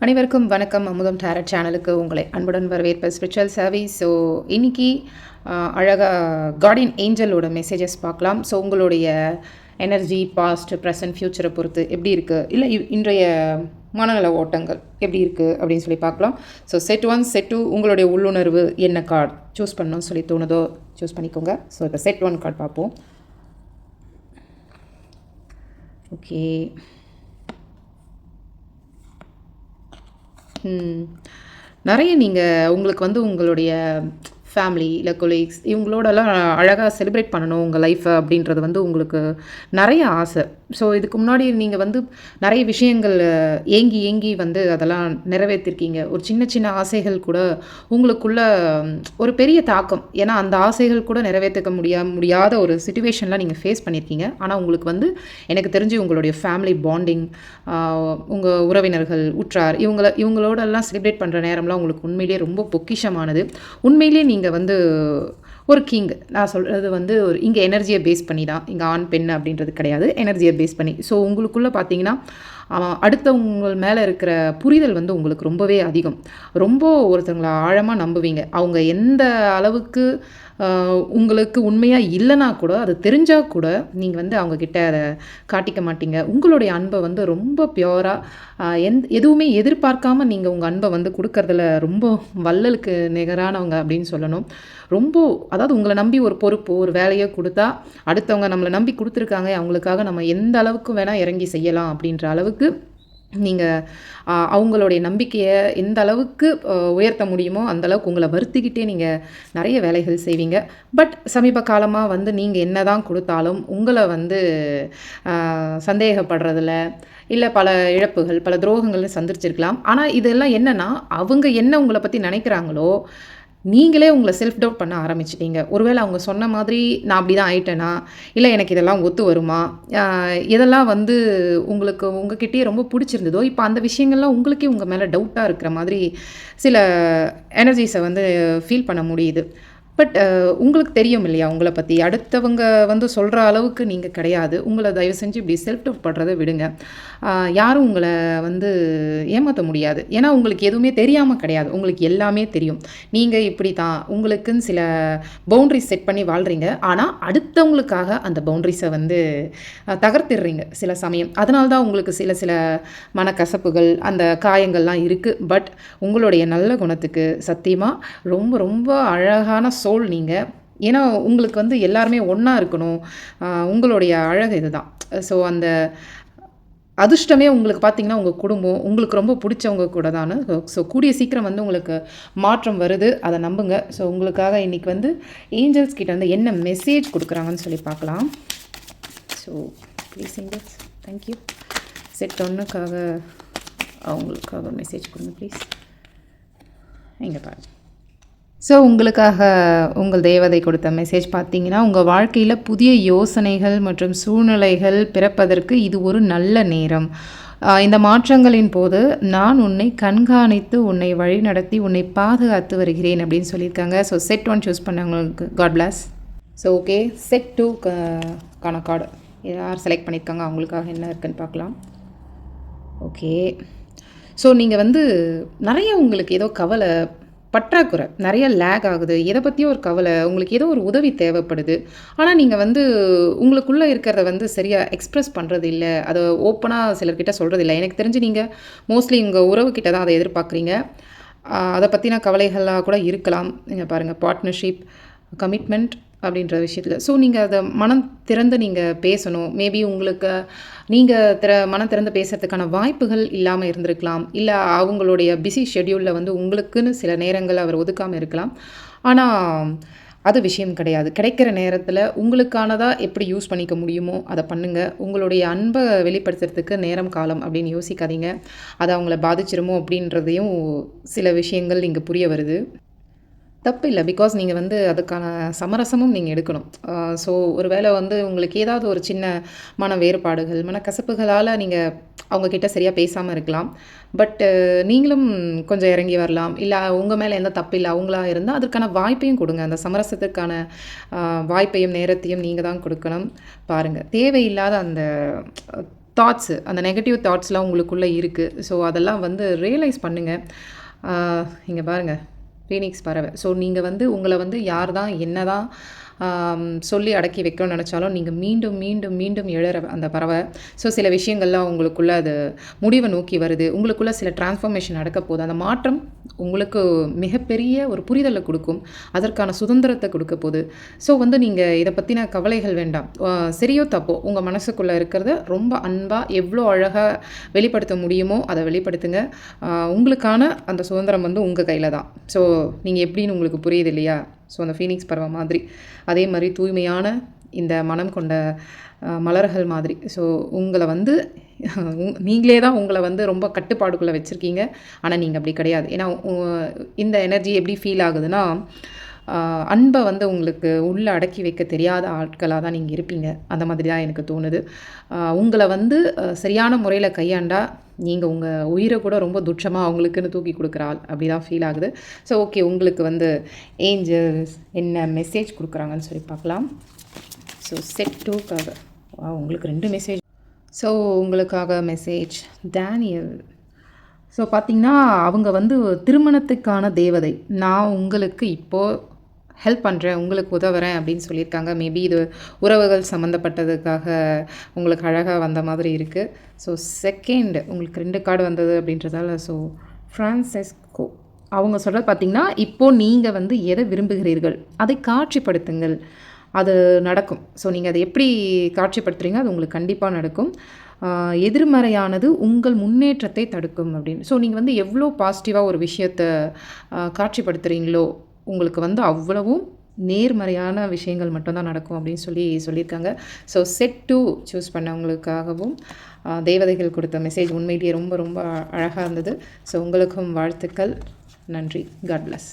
அனைவருக்கும் வணக்கம். அமுதம் டேரட் சேனலுக்கு உங்களை அன்புடன் வரவேற்ப ஸ்பிரிச்சுவல் சர்வீஸ் ஸோ இன்னைக்கு அழகாக கார்டியன் ஏஞ்சலோட மெசேஜஸ் பார்க்கலாம். ஸோ உங்களுடைய எனர்ஜி பாஸ்ட் ப்ரெசன்ட் ஃப்யூச்சரை பொறுத்து எப்படி இருக்குது இல்லை இன்றைய மனநல ஓட்டங்கள் எப்படி இருக்குது அப்படின்னு சொல்லி பார்க்கலாம். So set one set two உங்களுடைய உள்ளுணர்வு என்ன கார்டு சூஸ் பண்ணணும்னு சொல்லி தோணுதோ சூஸ் பண்ணிக்கோங்க. ஸோ இப்போ செட் ஒன் கார்டு பார்ப்போம். ஓகே நிறைய நீங்கள் உங்களுக்கு வந்து உங்களுடைய ஃபேமிலி இல்லை கொலீக்ஸ் இவங்களோடலாம் அழகாக செலிப்ரேட் பண்ணணும் உங்கள் லைஃப்பை அப்படின்றது வந்து உங்களுக்கு நிறைய ஆசை. ஸோ இதுக்கு முன்னாடி நீங்கள் வந்து நிறைய விஷயங்கள் ஏங்கி ஏங்கி வந்து அதெல்லாம் நிறைவேற்றிருக்கீங்க. ஒரு சின்ன சின்ன ஆசைகள் கூட உங்களுக்குள்ள ஒரு பெரிய தாக்கம். ஏன்னா அந்த ஆசைகள் கூட நிறைவேற்றிக்க முடியா முடியாத ஒரு சுச்சுவேஷன்லாம் நீங்கள் ஃபேஸ் பண்ணியிருக்கீங்க ஆனால் உங்களுக்கு வந்து எனக்கு தெரிஞ்சு உங்களுடைய ஃபேமிலி பாண்டிங் உங்கள் உறவினர்கள் உற்றார் இவங்கள இவங்களோடலாம் செலிப்ரேட் பண்ணுற நேரம்லாம் உங்களுக்கு உண்மையிலேயே ரொம்ப பொக்கிஷமானது. உண்மையிலேயே நீங்கள் இங்கே வந்து ஒரு கிங் நான் சொல்கிறது வந்து ஒரு இங்கே எனர்ஜியை பேஸ் பண்ணி தான் இங்கே ஆண் பெண் அப்படின்றது கிடையாது. எனர்ஜியை பேஸ் பண்ணி. ஸோ உங்களுக்குள்ளே பார்த்தீங்கன்னா அடுத்தவங்க மேலே இருக்கிற புரிதல் வந்து உங்களுக்கு ரொம்பவே அதிகம். ரொம்ப ஒருத்தவங்களை ஆழமாக நம்புவீங்க. அவங்க எந்த அளவுக்கு உங்களுக்கு உண்மையாக இல்லைனா கூட அது தெரிஞ்சால் கூட நீங்கள் வந்து அவங்கக்கிட்ட அதை காட்டிக்க மாட்டீங்க. உங்களுடைய அன்பை வந்து ரொம்ப பியோராக எந் எதுவுமே எதிர்பார்க்காம நீங்கள் உங்கள் அன்பை வந்து கொடுக்கறதுல ரொம்ப வள்ளலுக்கு நிகரானவங்க அப்படின்னு சொல்லணும். ரொம்ப அதாவது உங்களை நம்பி ஒரு பொறுப்பு ஒரு வேலையை கொடுத்தா அடுத்தவங்க நம்மளை நம்பி கொடுத்துருக்காங்க. அவங்களுக்காக நம்ம எந்த அளவுக்கு வேணால் இறங்கி செய்யலாம் அப்படின்ற அளவுக்கு நீங்கள் அவங்களுடைய நம்பிக்கையை எந்த அளவுக்கு உயர்த்த முடியுமோ அந்த அளவுக்கு உங்களை வருத்திக்கிட்டே நீங்கள் நிறைய வேலைகள் செய்வீங்க. பட் சமீப காலமாக வந்து நீங்கள் என்ன தான் கொடுத்தாலும் உங்களை வந்து சந்தேகப்படுறதில்ல இல்லை பல இழப்புகள் பல துரோகங்கள் சந்திச்சிருக்கலாம். ஆனால் இதெல்லாம் என்னென்னா அவங்க என்ன உங்களை பற்றி நினைக்கிறாங்களோ நீங்களே உங்களை செல்ஃப் டவுட் பண்ண ஆரம்பிச்சிட்டீங்க. ஒருவேளை அவங்க சொன்ன மாதிரி நான் அப்படி தான் ஆயிட்டேனா? இல்லை எனக்கு இதெல்லாம் ஒத்து வருமா? இதெல்லாம் வந்து உங்களுக்கு உங்ககிட்டயே ரொம்ப பிடிச்சிருந்ததோ? இப்போ அந்த விஷயங்கள்லாம் உங்களுக்கே உங்கள் மேலே டவுட்டாக இருக்கிற மாதிரி சில எனர்ஜிஸை வந்து ஃபீல் பண்ண முடியுது. பட் உங்களுக்கு தெரியும் இல்லையா உங்களை பற்றி அடுத்தவங்க வந்து சொல்கிற அளவுக்கு நீங்கள் கிடையாது. உங்களை தயவு செஞ்சு இப்படி செல்ஃப் டவுட் பண்ணுறதை விடுங்க. யாரும் உங்களை வந்து ஏமாற்ற முடியாது. ஏன்னா உங்களுக்கு எதுவுமே தெரியாமல் கிடையாது. உங்களுக்கு எல்லாமே தெரியும். நீங்கள் இப்படி தான் உங்களுக்குன்னு சில பவுண்ட்ரிஸ் செட் பண்ணி வாழ்கிறீங்க ஆனால் அடுத்தவங்களுக்காக அந்த பவுண்ட்ரிஸை வந்து தகர்த்திடுறீங்க சில சமயம். அதனால தான் உங்களுக்கு சில சில மனக்கசப்புகள் அந்த காயங்கள்லாம் இருக்குது பட் உங்களுடைய நல்ல குணத்துக்கு சத்தியமாக ரொம்ப ரொம்ப அழகான சோல் நீங்கள் ஏன்னா உங்களுக்கு வந்து எல்லாருமே ஒன்றா இருக்கணும். உங்களுடைய அழகு இதுதான். ஸோ அந்த அதிர்ஷ்டமே உங்களுக்கு பார்த்தீங்கன்னா உங்கள் குடும்பம் உங்களுக்கு ரொம்ப பிடிச்சவங்க கூட தானே. ஸோ கூடிய சீக்கிரம் வந்து உங்களுக்கு மாற்றம் வருது. அதை நம்புங்க. ஸோ உங்களுக்காக இன்றைக்கி வந்து ஏஞ்சல்ஸ் கிட்ட வந்து என்ன மெசேஜ் கொடுக்குறாங்கன்னு சொல்லி பார்க்கலாம். So please angels thank you set ஒன்றுக்காக அவங்களுக்காக மெசேஜ் கொடுங்க ப்ளீஸ் இங்கே பாருங்கள் ஸோ உங்களுக்காக உங்கள் தேவதை கொடுத்த மெசேஜ் பார்த்தீங்கன்னா உங்கள் வாழ்க்கையில் புதிய யோசனைகள் மற்றும் சூழ்நிலைகள் பிறப்பதற்கு இது ஒரு நல்ல நேரம். இந்த மாற்றங்களின் போது நான் உன்னை கண்காணித்து உன்னை வழிநடத்தி உன்னை பாதுகாத்து வருகிறேன் அப்படின்னு சொல்லியிருக்காங்க. ஸோ செட் ஒன் சூஸ் பண்ணவங்களுக்கு God bless so okay set two கான கார்டு யார் செலக்ட் பண்ணியிருக்காங்க அவங்களுக்காக என்ன இருக்குன்னு பார்க்கலாம். ஓகே ஸோ நீங்கள் வந்து நிறைய உங்களுக்கு ஏதோ கவலை பற்றாக்குறை நிறைய லேக் ஆகுது. எதை பற்றியும் ஒரு கவலை உங்களுக்கு ஏதோ ஒரு உதவி தேவைப்படுது. ஆனால் நீங்கள் வந்து உங்களுக்குள்ளே இருக்கிறத வந்து சரியாக எக்ஸ்ப்ரெஸ் பண்ணுறது இல்லை. அதை ஓப்பனாக சிலர்கிட்ட சொல்கிறது இல்லை. எனக்கு தெரிஞ்சு நீங்கள் மோஸ்ட்லி உங்கள் உறவுக்கிட்ட தான் அதை எதிர்பார்க்குறீங்க. அதை பற்றின கவலைகளாக கூட இருக்கலாம். நீங்கள் பாருங்கள் பார்ட்னர்ஷிப் கமிட்மெண்ட் அப்படின்ற விஷயத்தில். ஸோ நீங்கள் அதை மனம் திறந்து நீங்கள் பேசணும். மேபி உங்களுக்கு நீங்கள் திற மனம் திறந்து பேசுகிறதுக்கான வாய்ப்புகள் இல்லாமல் இருந்திருக்கலாம். இல்லை அவங்களுடைய பிஸி ஷெட்யூலில் வந்து உங்களுக்குன்னு சில நேரங்கள் அவர் ஒதுக்காமல் இருக்கலாம். ஆனால் அது விஷயம் கிடையாது. கிடைக்கிற நேரத்தில் உங்களுக்கானதாக எப்படி யூஸ் பண்ணிக்க முடியுமோ அதை பண்ணுங்கள் உங்களுடைய அன்பை வெளிப்படுத்துறதுக்கு நேரம் காலம் அப்படின்னு யோசிக்காதீங்க. அது அவங்கள பாதிச்சிருமோ அப்படின்றதையும் சில விஷயங்கள் இங்கே புரிய வருது. தப்பு இல்லை பிகாஸ் நீங்கள் வந்து அதுக்கான சமரசமும் நீங்கள் எடுக்கணும். ஸோ ஒரு வேளை வந்து உங்களுக்கு ஏதாவது ஒரு சின்ன மன வேறுபாடுகள் மனக்கசப்புகளால் நீங்கள் அவங்கக்கிட்ட சரியாக பேசாமல் இருக்கலாம். பட்டு நீங்களும் கொஞ்சம் இறங்கி வரலாம். இல்லை உங்கள் மேலே எந்த தப்பு இல்லை அவங்களா இருந்தால் அதற்கான வாய்ப்பையும் கொடுங்க. அந்த சமரசத்துக்கான வாய்ப்பையும் நேரத்தையும் நீங்கள் தான் கொடுக்கணும். பாருங்கள் தேவையில்லாத அந்த தாட்ஸு அந்த நெகட்டிவ் தாட்ஸ்லாம் உங்களுக்குள்ளே இருக்குது ஸோ அதெல்லாம் வந்து ரியலைஸ் பண்ணுங்கள் இங்கே பாருங்கள் ஃபீனிக்ஸ் பறவை. ஸோ நீங்கள் வந்து உங்களை வந்து யார் தான் என்ன தான் சொல்லி அடக்கி வைக்கணும்னு நினச்சாலும் நீங்கள் மீண்டும் மீண்டும் மீண்டும் எழற அந்த பறவை. ஸோ சில விஷயங்கள்லாம் உங்களுக்குள்ளே அது முடிவை நோக்கி வருது. உங்களுக்குள்ளே சில டிரான்ஸ்ஃபர்மேஷன் நடக்க போகுது. அந்த மாற்றம் உங்களுக்கு மிகப்பெரிய ஒரு புரிதலை கொடுக்கும். அதற்கான சுதந்திரத்தை கொடுக்க போகுது. ஸோ வந்து நீங்கள் இதை பற்றின கவலைகள் வேண்டாம். சரியோ தப்போ உங்கள் மனசுக்குள்ளே இருக்கிறத ரொம்ப அன்பாக எவ்வளோ அழகாக வெளிப்படுத்த முடியுமோ அதை வெளிப்படுத்துங்க. உங்களுக்கான அந்த சுதந்திரம் வந்து உங்கள் கையில் தான். ஸோ நீங்கள் எப்படின்னு உங்களுக்கு புரியுது இல்லையா? ஸோ அந்த ஃபீனிக்ஸ் பறவை மாதிரி. அதே மாதிரி தூய்மையான இந்த மனம் கொண்ட மலர்கள் மாதிரி. ஸோ உங்களை வந்து உங்- நீங்களே தான் உங்களை வந்து ரொம்ப கட்டுப்பாடுக்குள்ளே வச்சுருக்கீங்க. ஆனால் நீங்கள் அப்படி கிடையாது. ஏன்னா இந்த எனர்ஜி எப்படி ஃபீல் ஆகுதுன்னா அன்பை வந்து உங்களுக்கு உள்ளே அடக்கி வைக்க தெரியாத ஆட்களாக தான் நீங்கள் இருப்பீங்க. அந்த மாதிரி தான் எனக்கு தோணுது. உங்களை வந்து சரியான முறையில் கையாண்டால் நீங்கள் உங்கள் உயிரை கூட ரொம்ப துட்சமாக அவங்களுக்குன்னு தூக்கி கொடுக்குற ஆள் அப்படி தான் ஃபீல் ஆகுது. ஸோ ஓகே உங்களுக்கு வந்து ஏஞ்சல்ஸ் என்ன மெசேஜ் கொடுக்குறாங்கன்னு சொல்லி பார்க்கலாம். ஸோ செட் டூக்காக உங்களுக்கு ரெண்டு மெசேஜ் ஸோ உங்களுக்காக மெசேஜ் டேனியல் ஸோ பார்த்தீங்கன்னா அவங்க வந்து திருமணத்துக்கான தேவதை. நான் உங்களுக்கு இப்போது ஹெல்ப் பண்ணுறேன் உங்களுக்கு உதவுறேன் அப்படின்னு சொல்லியிருக்காங்க. மேபி இது உறவுகள் சம்மந்தப்பட்டதுக்காக உங்களுக்கு அழகாக வந்த மாதிரி இருக்குது ஸோ செகண்ட் உங்களுக்கு ரெண்டு கார்டு வந்தது அப்படின்றதால ஸோ ஃப்ரான்செஸ்கோ அவங்க சொல்கிறது பார்த்தீங்கன்னா இப்போது நீங்கள் வந்து எதை விரும்புகிறீர்கள்? அதை காட்சிப்படுத்துங்கள். அது நடக்கும். ஸோ நீங்கள் அதை எப்படி காட்சிப்படுத்துகிறீங்க அது உங்களுக்கு கண்டிப்பாக நடக்கும். எதிர்மறையானது உங்கள் முன்னேற்றத்தை தடுக்கும் அப்படின்னு. ஸோ நீங்கள் வந்து எவ்வளோ பாசிட்டிவாக ஒரு விஷயத்தை காட்சிப்படுத்துகிறீங்களோ உங்களுக்கு வந்து அவ்வளவும் நேர்மறையான விஷயங்கள் மட்டும்தான் நடக்கும் அப்படின்னு சொல்லி சொல்லியிருக்காங்க. ஸோ செட் டூ சூஸ் பண்ணவங்களுக்காகவும் தேவதைகள் கொடுத்த மெசேஜ் உண்மையிலேயே ரொம்ப ரொம்ப அழகாக இருந்தது. ஸோ உங்களுக்கும் வாழ்த்துக்கள். நன்றி. God plus